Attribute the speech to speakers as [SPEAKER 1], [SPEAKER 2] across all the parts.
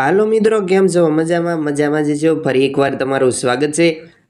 [SPEAKER 1] હાલો મિત્રો, કેમ છો? મજામાં? મજામાં જે છો? ફરી એકવાર તમારું સ્વાગત છે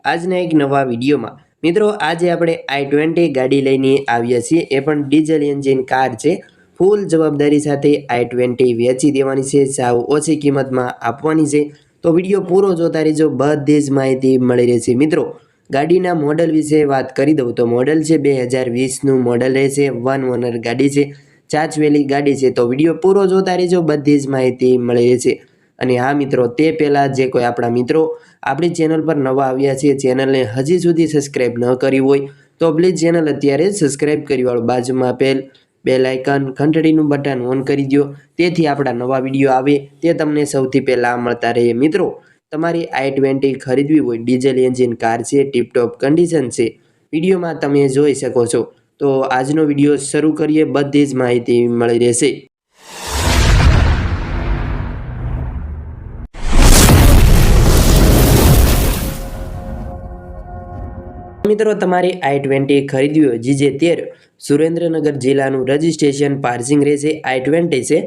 [SPEAKER 1] આજના એક નવા વિડીયોમાં. મિત્રો, આજે આપણે આઈ ટ્વેન્ટી ગાડી લઈને આવ્યા છીએ. એ પણ ડીઝલ એન્જિન કાર છે. ફૂલ જવાબદારી સાથે આઈ ટ્વેન્ટી વેચી દેવાની છે. સાવ ઓછી કિંમતમાં આપવાની છે. તો વીડિયો પૂરો જોતા રહેજો. બધી જ માહિતી મળી રહેશે. મિત્રો, ગાડીના મોડલ વિશે વાત કરી દઉં તો મોડલ છે બે હજાર વીસનું. મોડલ રહેશે વન ઓનર ગાડી છે. ચાચવેલી ગાડી છે. તો વીડિયો પૂરો જોતા રહેજો. બધી જ માહિતી મળી રહેશે. અને હા મિત્રો, તે પહેલાં જે કોઈ આપણા મિત્રો આપણી ચેનલ પર નવા આવ્યા છે ચેનલને હજી સુધી સબસ્ક્રાઈબ ન કરી હોય, તો પ્લીઝ ચેનલ અત્યારે સબસ્ક્રાઈબ કરી વાળો. બાજુમાં આપેલ બે લાઇકન ઘંટડીનું બટન ઓન કરી દો તેથી આપણા નવા વીડિયો આવે, તે તમને સૌથી પહેલાં મળતા રહે મિત્રો, તમારી આઈ ટ્વેન્ટી ખરીદવી હોય, ડીઝલ એન્જિન, કાર છે, ટીપટોપ કન્ડિશન છે, વિડીયોમાં તમે જોઈ શકો છો. તો આજનો વીડિયો શરૂ કરીએ, બધી જ માહિતી મળી રહેશે. મિત્રો, તમારે આઈ ટ્વેન્ટી ખરીદવી હોય જીજે તેર, સુરેન્દ્રનગર જિલ્લાનું રજિસ્ટ્રેશન પાર્સિંગ રહેશે. આઈ ટ્વેન્ટી છે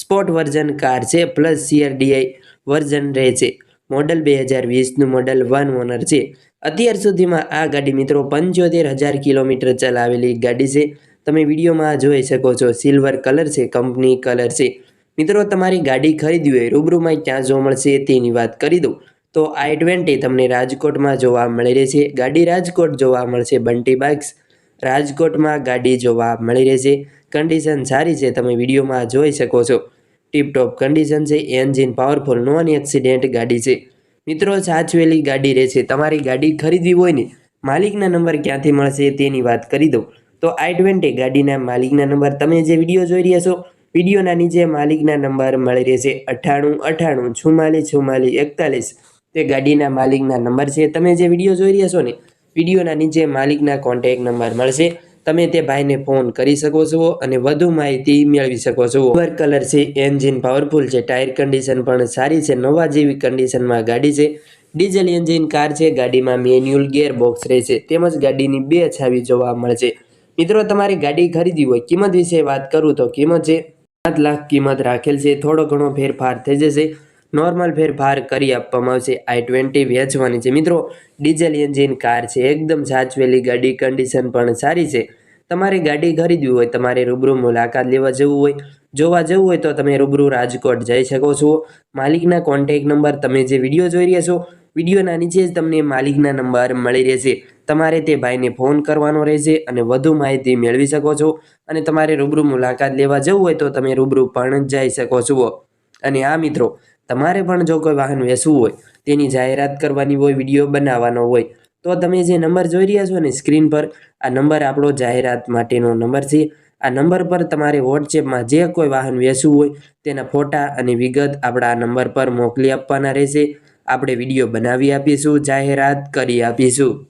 [SPEAKER 1] સ્પોર્ટ વર્ઝન કાર છે, પ્લસ સીઆરડીઆઈ વર્ઝન રહેશે. મોડલ બે હજાર વીસનું મોડલ વન ઓનર છે. અત્યાર સુધીમાં આ ગાડી મિત્રો પંચોતેર હજાર કિલોમીટર ચલાવેલી ગાડી છે. તમે વિડીયોમાં જોઈ શકો છો, સિલ્વર કલર છે, કંપની કલર છે. મિત્રો, તમારી ગાડી ખરીદવી હોય રૂબરૂમાં ક્યાં જોવા મળશે તેની વાત કરી દઉં. તો આઈ ટ્વેન્ટી તમને રાજકોટમાં જોવા મળી રહેશે. ગાડી રાજકોટ જોવા મળશે, બંટી બાઇક્સ રાજકોટમાં ગાડી જોવા મળી રહેશે. કન્ડિશન સારી છે, તમે વિડીયોમાં જોઈ શકો છો. ટીપટોપ કન્ડિશન છે એન્જિન પાવરફુલ નોન એક્સિડેન્ટ ગાડી છે. મિત્રો, સાચવેલી ગાડી રહેશે. તમારી ગાડી ખરીદવી હોય ને, માલિકના નંબર ક્યાંથી મળશે તેની વાત કરી દઉં. તો આઈ ટ્વેન્ટી ગાડીના માલિકના નંબર, તમે જે વીડિયો જોઈ રહ્યા છો, વિડીયોના નીચે માલિકના નંબર મળી રહેશે. અઠ્ઠાણું અઠ્ઠાણું ચુમ્માલીસ છુમાલી એકતાલીસ તે ગાડીના માલિકના નંબર છે. તમે જે વીડિયો જોઈ રહ્યા છો ને, વિડીયોના નીચે માલિકના કોન્ટેક નંબર મળશે. તમે તે ભાઈને ફોન કરી શકો છો અને વધુ માહિતી મેળવી શકો છો. સિલ્વર કલર છે એન્જિન પાવરફુલ છે ટાયર કન્ડિશન પણ સારી છે, નવા જેવી કન્ડિશનમાં ગાડી છે. ડીઝલ એન્જિન કાર છે, ગાડીમાં મેન્યુઅલ ગેર બોક્સ રહેશે. તેમજ ગાડીની બે છાવી જોવા મળશે. મિત્રો, તમારી ગાડી ખરીદી હોય, કિંમત વિશે વાત કરું તો કિંમત છે સાત લાખ કિંમત રાખેલ છે. થોડો ઘણો ફેરફાર થઈ જશે. નોર્મલ ફેરફાર કરી આપવામાં આવશે. આઈ ટ્વેન્ટી વેચવાની છે. મિત્રો, ડીઝલ એન્જિન કાર છે. એકદમ સાચવેલી ગાડી કન્ડિશન પણ સારી છે. તમારે ગાડી ખરીદવી હોય, તમારે રૂબરૂ મુલાકાત લેવા જવું હોય, જોવા જવું હોય તો તમે રૂબરૂ રાજકોટ જઈ શકો છો. માલિકના કોન્ટેક નંબર તમે જે વીડિયો જોઈ રહ્યા છો, વિડીયોના નીચે જ તમને માલિકના નંબર મળી રહેશે. તમારે તે ભાઈને ફોન કરવાનો રહેશે અને વધુ માહિતી મેળવી શકો છો. અને તમારે રૂબરૂ મુલાકાત લેવા જવું હોય તો તમે રૂબરૂ પણ જઈ શકો છો. અને આ મિત્રો તમારે પણ જો કોઈ વાહન વેચવું હોય, તેની જાહેરાત કરવાની હોય, વીડિયો બનાવવાનો હોય, તો તમે જે નંબર જોઈ રહ્યા છો ને સ્ક્રીન પર, આ નંબર આપણો જાહેરાત માટેનો નંબર છે. આ નંબર પર તમારે વોટ્સએપમાં જે કોઈ વાહન વેચવું હોય, તેના ફોટા અને વિગત આપણા આ નંબર પર મોકલી આપવાના રહેશે. આપણે વીડિયો બનાવી આપીશું, જાહેરાત કરી આપીશું.